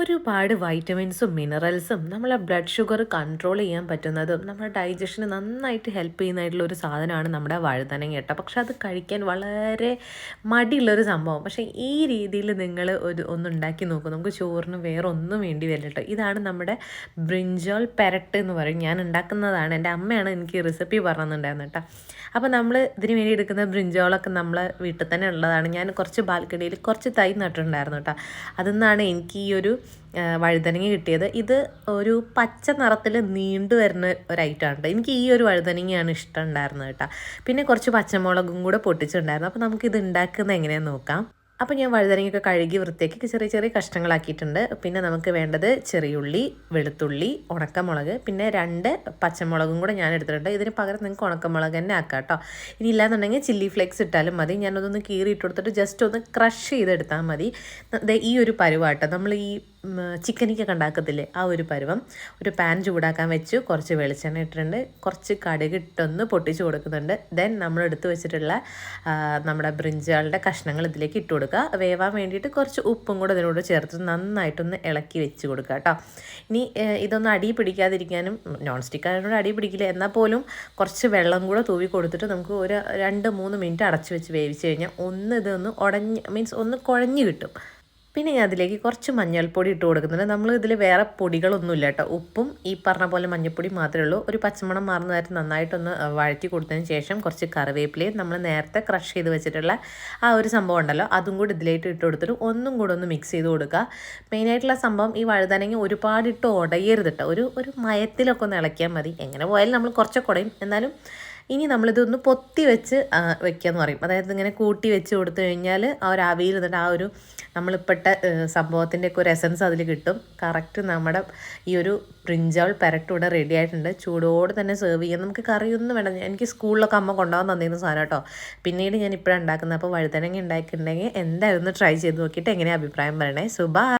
ഒരുപാട് വൈറ്റമിൻസും മിനറൽസും നമ്മളെ blood sugar control ചെയ്യാൻ പറ്റുന്നതും നമ്മുടെ ഡൈജഷന് നന്നായിട്ട് ഹെൽപ്പ് ചെയ്യുന്നതായിട്ടുള്ള ഒരു സാധനമാണ് നമ്മുടെ വഴുതനങ്ങ കേട്ടോ. പക്ഷെ അത് കഴിക്കാൻ വളരെ മടിയുള്ളൊരു സംഭവം. പക്ഷേ ഈ രീതിയിൽ നിങ്ങൾ ഒരു ഒന്നുണ്ടാക്കി നോക്കും. നമുക്ക് ചോറിന് വേറെ ഒന്നും വേണ്ടി വരില്ല കേട്ടോ. ഇതാണ് നമ്മുടെ ബ്രിഞ്ചോൾ പെരട്ട് എന്ന് പറയും. ഞാൻ ഉണ്ടാക്കുന്നതാണ്. എന്റെ അമ്മയാണ് എനിക്ക് റെസിപ്പി പറഞ്ഞിട്ടുണ്ടായിരുന്നു കേട്ടോ. അപ്പോൾ നമ്മൾ ഇതിന് വേണ്ടി എടുക്കുന്ന ബ്രിഞ്ചോളൊക്കെ നമ്മളെ വീട്ടിൽ തന്നെ ഉള്ളതാണ്. ഞാൻ കുറച്ച് ബാൽക്കണിയിൽ കുറച്ച് തൈ നട്ടിട്ടുണ്ടായിരുന്നു കേട്ടോ. അതിൽ നിന്നാണ് എനിക്ക് ഈ ഒരു വഴുതനങ്ങ കിട്ടിയത്. ഇത് ഒരു പച്ച നിറത്തിൽ നീണ്ടു വരുന്ന ഒരു ഐറ്റമാണ് കേട്ടോ എനിക്ക് ഈ ഒരു വഴുതനങ്ങയാണ് ഇഷ്ടം ഉണ്ടായിരുന്നത് കേട്ടോ പിന്നെ കുറച്ച് പച്ചമുളകും കൂടെ പൊട്ടിച്ചിട്ടുണ്ടായിരുന്നു. അപ്പോൾ നമുക്കിത് ഉണ്ടാക്കുന്നത് എങ്ങനെയാണെന്ന് നോക്കാം. അപ്പോൾ ഞാൻ വഴുതനങ്ങയൊക്കെ കഴുകി വൃത്തിയാക്കി ചെറിയ ചെറിയ കഷ്ണങ്ങളാക്കിയിട്ടുണ്ട്. പിന്നെ നമുക്ക് വേണ്ടത് ചെറിയുള്ളി വെളുത്തുള്ളി ഉണക്കമുളക് പിന്നെ രണ്ട് പച്ചമുളകും കൂടെ ഞാൻ എടുത്തിട്ടുണ്ട്. ഇതിന് പകരം നിങ്ങൾക്ക് ഉണക്കമുളക് തന്നെ ആക്കാം കേട്ടോ ഇനി ഇല്ലാന്നുണ്ടെങ്കിൽ ചില്ലി ഫ്ലേക്സ് ഇട്ടാലും മതി. ഞാൻ അതൊന്ന് കീറി ഇട്ട് കൊടുത്തിട്ട് ജസ്റ്റ് ഒന്ന് ക്രഷ് ചെയ്തെടുത്താൽ മതി. ഈ ഒരു പരുവാട്ടോ നമ്മൾ ഈ ചിക്കനിക്കൊക്കെ ഉണ്ടാക്കത്തില്ലേ? ആ ഒരു പരുവം. ഒരു പാൻ ചൂടാക്കാൻ വെച്ചു. കുറച്ച് വെളിച്ചെണ്ണ ഇട്ടിട്ടുണ്ട്. കുറച്ച് കടുക് ഇട്ടൊന്ന് പൊട്ടിച്ച് കൊടുക്കുന്നുണ്ട്. ദെൻ നമ്മൾ എടുത്തു വെച്ചിട്ടുള്ള നമ്മുടെ ബ്രിഞ്ചാളുടെ കഷ്ണങ്ങൾ ഇതിലേക്ക് ഇട്ട് കൊടുക്കുക. വേവാൻ വേണ്ടിയിട്ട് കുറച്ച് ഉപ്പും കൂടെ ഇതിനോട് ചേർത്ത് നന്നായിട്ടൊന്ന് ഇളക്കി വെച്ച് കൊടുക്കുക കേട്ടോ. ഇനി ഇതൊന്ന് അടി പിടിക്കാതിരിക്കാനും നോൺ സ്റ്റിക്ക് ആയതുകൊണ്ട് അടി പിടിക്കില്ല. എന്നാൽ പോലും കുറച്ച് വെള്ളം കൂടെ തൂവി കൊടുത്തിട്ട് നമുക്ക് ഒരു രണ്ട് മൂന്ന് മിനിറ്റ് അടച്ചു വെച്ച് വേവിച്ച് കഴിഞ്ഞാൽ ഒന്ന് ഇതൊന്ന് ഉടഞ്ഞ് മീൻസ് ഒന്ന് കുഴഞ്ഞ് കിട്ടും. പിന്നെ ഞാൻ അതിലേക്ക് കുറച്ച് മഞ്ഞൾപ്പൊടി ഇട്ട് കൊടുക്കുന്നുണ്ട്. നമ്മൾ ഇതിൽ വേറെ പൊടികളൊന്നുമില്ല കേട്ടോ. ഉപ്പും ഈ പറഞ്ഞ പോലെ മഞ്ഞൾപ്പൊടി മാത്രമേ ഉള്ളൂ. ഒരു പച്ചമണം മാറുന്ന നേരത്തെ നന്നായിട്ടൊന്ന് വഴറ്റി കൊടുത്തതിന് ശേഷം കുറച്ച് കറിവേപ്പിലയും നമ്മൾ നേരത്തെ ക്രഷ് ചെയ്ത് വെച്ചിട്ടുള്ള ആ ഒരു സംഭവം ഉണ്ടല്ലോ. അതും കൂടി ഇതിലേക്ക് ഇട്ട് കൊടുത്തിട്ട് ഒന്നും കൂടെ ഒന്ന് മിക്സ് ചെയ്ത് കൊടുക്കുക. മെയിനായിട്ടുള്ള സംഭവം ഈ വഴുതനങ്ങ ഒരുപാട് ഇട്ട് ഉടയരുത് കേട്ടോ. ഒരു ഒരു മയത്തിലൊക്കെ ഒന്ന് ഇളക്കിയാൽ മതി. എങ്ങനെ പോയാലും നമ്മൾ കുറച്ചൊക്കെ ഉടയും. എന്നാലും ഇനി നമ്മളിതൊന്ന് പൊത്തി വെച്ച് വെക്കുക എന്ന് പറയും. അതായത് ഇങ്ങനെ കൂട്ടി വെച്ച് കൊടുത്തു കഴിഞ്ഞാൽ ആ ഒരു ആവിയിൽ നിന്നിട്ട് ആ ഒരു നമ്മളിപ്പെട്ട സംഭവത്തിന്റെയൊക്കെ ഒരു എസൻസ് അതിൽ കിട്ടും. കറക്റ്റ് നമ്മുടെ ഈ ഒരു ബ്രിഞ്ചാൾ പെരട്ട് ഇവിടെ റെഡി ആയിട്ടുണ്ട്. ചൂടോടെ തന്നെ സെർവ് ചെയ്യാം. നമുക്ക് കറിയൊന്നും വേണ്ട. എനിക്ക് സ്കൂളിലൊക്കെ അമ്മ കൊണ്ടുപോകാൻ തന്നിരുന്ന സാധനം കേട്ടോ. പിന്നീട് ഞാൻ ഇപ്പോഴാണ് ഉണ്ടാക്കുന്നത്. അപ്പോൾ വഴുതനങ്ങ ഉണ്ടാക്കിയിട്ടുണ്ടെങ്കിൽ എന്തായാലും ഒന്ന് ട്രൈ ചെയ്ത് നോക്കിയിട്ട് എങ്ങനെയാണ് അഭിപ്രായം പറയണേ. സുബാ